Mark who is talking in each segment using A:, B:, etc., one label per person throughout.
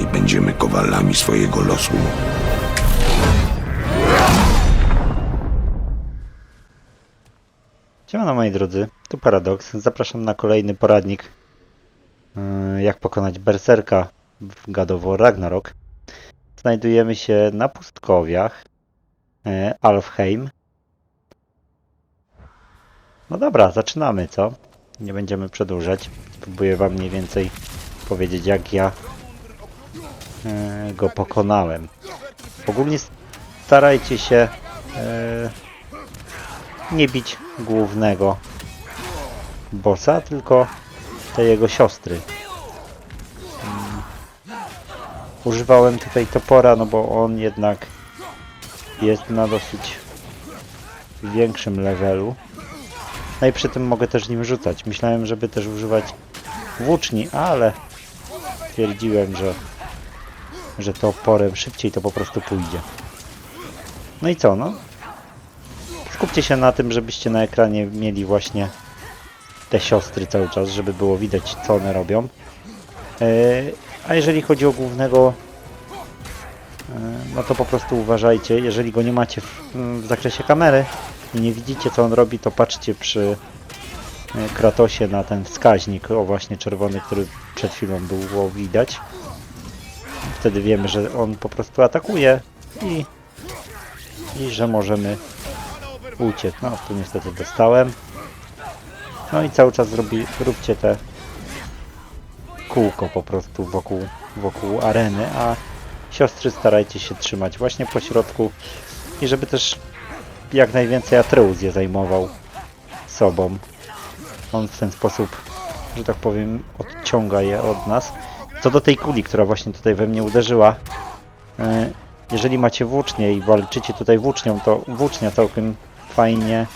A: Sami będziemy kowalami swojego losu.
B: Siemano moi drodzy, tu Paradox. Zapraszam na kolejny poradnik yy, jak pokonać berserka w War Ragnarok. Znajdujemy się na pustkowiach yy, Alfheim. No dobra, zaczynamy, co? Nie będziemy przedłużać. Spróbuję wam mniej więcej powiedzieć jak ja go pokonałem. Ogólnie starajcie się yy, nie bić głównego bossa, tylko te jego siostry. Mm. Używałem tutaj topora, no bo on jednak jest na dosyć większym levelu. No i przy tym mogę też nim rzucać. Myślałem, żeby też używać włóczni, ale stwierdziłem, że, że toporem szybciej to po prostu pójdzie. No i co, no? skupcie się na tym, żebyście na ekranie mieli właśnie te siostry cały czas, żeby było widać, co one robią. Yy, a jeżeli chodzi o głównego, yy, no to po prostu uważajcie, jeżeli go nie macie w, w zakresie kamery i nie widzicie, co on robi, to patrzcie przy yy, Kratosie na ten wskaźnik, o właśnie czerwony, który przed chwilą było widać. Wtedy wiemy, że on po prostu atakuje i, i że możemy uciec. No, tu niestety dostałem. No i cały czas robi, róbcie te kółko po prostu wokół, wokół areny, a siostry starajcie się trzymać właśnie po środku i żeby też jak najwięcej Atreus je zajmował sobą. On w ten sposób, że tak powiem, odciąga je od nas. Co do tej kuli, która właśnie tutaj we mnie uderzyła, e, jeżeli macie włócznie i walczycie tutaj włócznią, to włócznia całkiem fajnie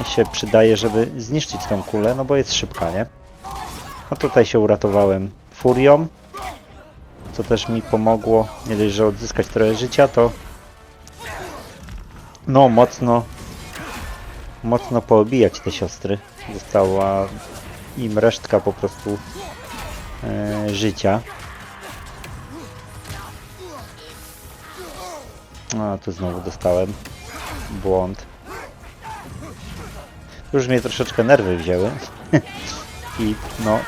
B: e, się przydaje, żeby zniszczyć tą kulę, no bo jest szybka, nie? No tutaj się uratowałem furią, co też mi pomogło, nie dość, że odzyskać trochę życia, to no mocno mocno poobijać te siostry. Została im resztka po prostu e, życia. A, tu znowu dostałem błąd. Już mnie troszeczkę nerwy wzięły. I no,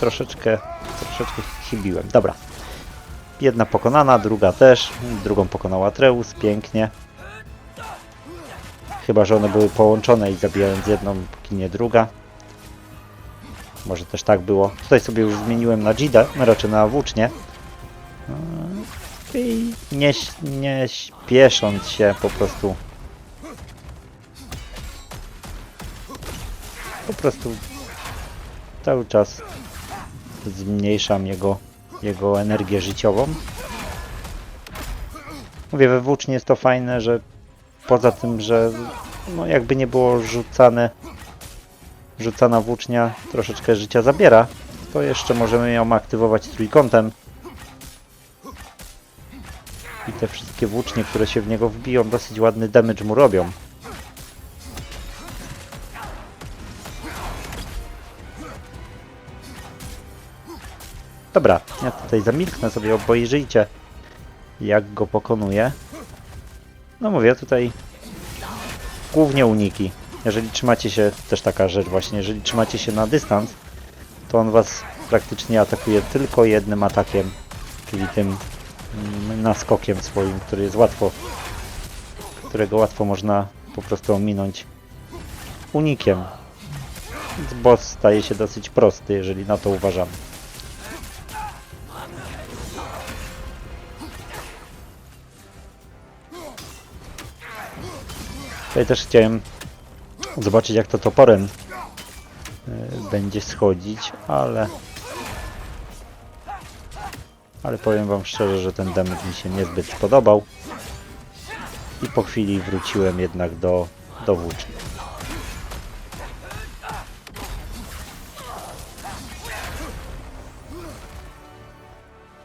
B: troszeczkę, troszeczkę chybiłem. Dobra. Jedna pokonana, druga też. Drugą pokonał Atreus, pięknie. Chyba, że one były połączone i zabijając jedną, póki nie druga. Może też tak było. Tutaj sobie już zmieniłem na Jida, no raczej na włócznie. I nie, nie śpiesząc się po prostu po prostu cały czas zmniejszam jego, jego energię życiową. Mówię, we włócznie jest to fajne, że poza tym, że no jakby nie było rzucane rzucana włócznia troszeczkę życia zabiera, to jeszcze możemy ją aktywować trójkątem i te wszystkie włócznie, które się w niego wbiją, dosyć ładny damage mu robią. Dobra, ja tutaj zamilknę sobie, obejrzyjcie jak go pokonuję. No mówię, tutaj głównie uniki. Jeżeli trzymacie się, też taka rzecz właśnie, jeżeli trzymacie się na dystans, to on was praktycznie atakuje tylko jednym atakiem, czyli tym mm, naskokiem swoim, który jest łatwo, którego łatwo można po prostu ominąć unikiem. Więc boss staje się dosyć prosty, jeżeli na to uważamy. Tutaj też chciałem zobaczyć jak to toporem y, będzie schodzić, ale ale powiem wam szczerze, że ten damage mi się niezbyt spodobał i po chwili wróciłem jednak do, do włóczni.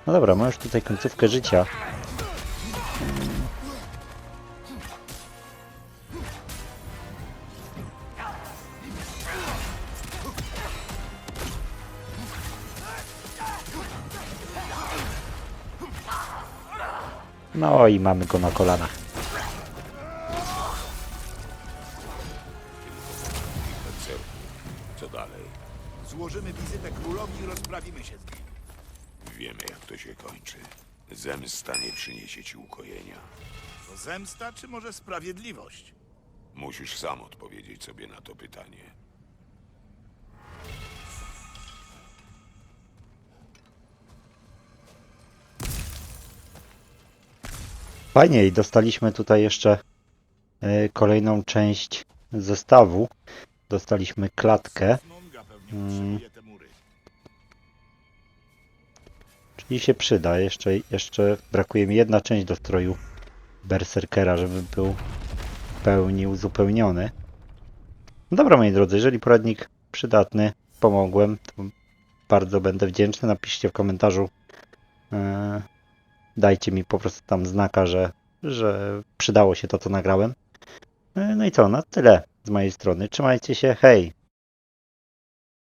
B: No dobra, mam już tutaj końcówkę życia. No i mamy go na kolanach.
A: Co dalej?
C: Złożymy wizytę królowi i rozprawimy się z nim.
A: Wiemy, jak to się kończy. Zemsta nie przyniesie ci ukojenia.
C: To zemsta, czy może sprawiedliwość?
A: Musisz sam odpowiedzieć sobie na to pytanie.
B: Fajnie i dostaliśmy tutaj jeszcze e, kolejną część zestawu. Dostaliśmy klatkę, Mm.
C: mury.
B: czyli się przyda. Jeszcze, jeszcze brakuje mi jedna część do stroju berserkera, żeby był w pełni uzupełniony. No dobra moi drodzy, jeżeli poradnik przydatny, pomogłem, to bardzo będę wdzięczny. Napiszcie w komentarzu, e, dajcie mi po prostu tam znaka, że, że przydało się to, co nagrałem. E, No i co, na tyle z mojej strony. Trzymajcie się, hej!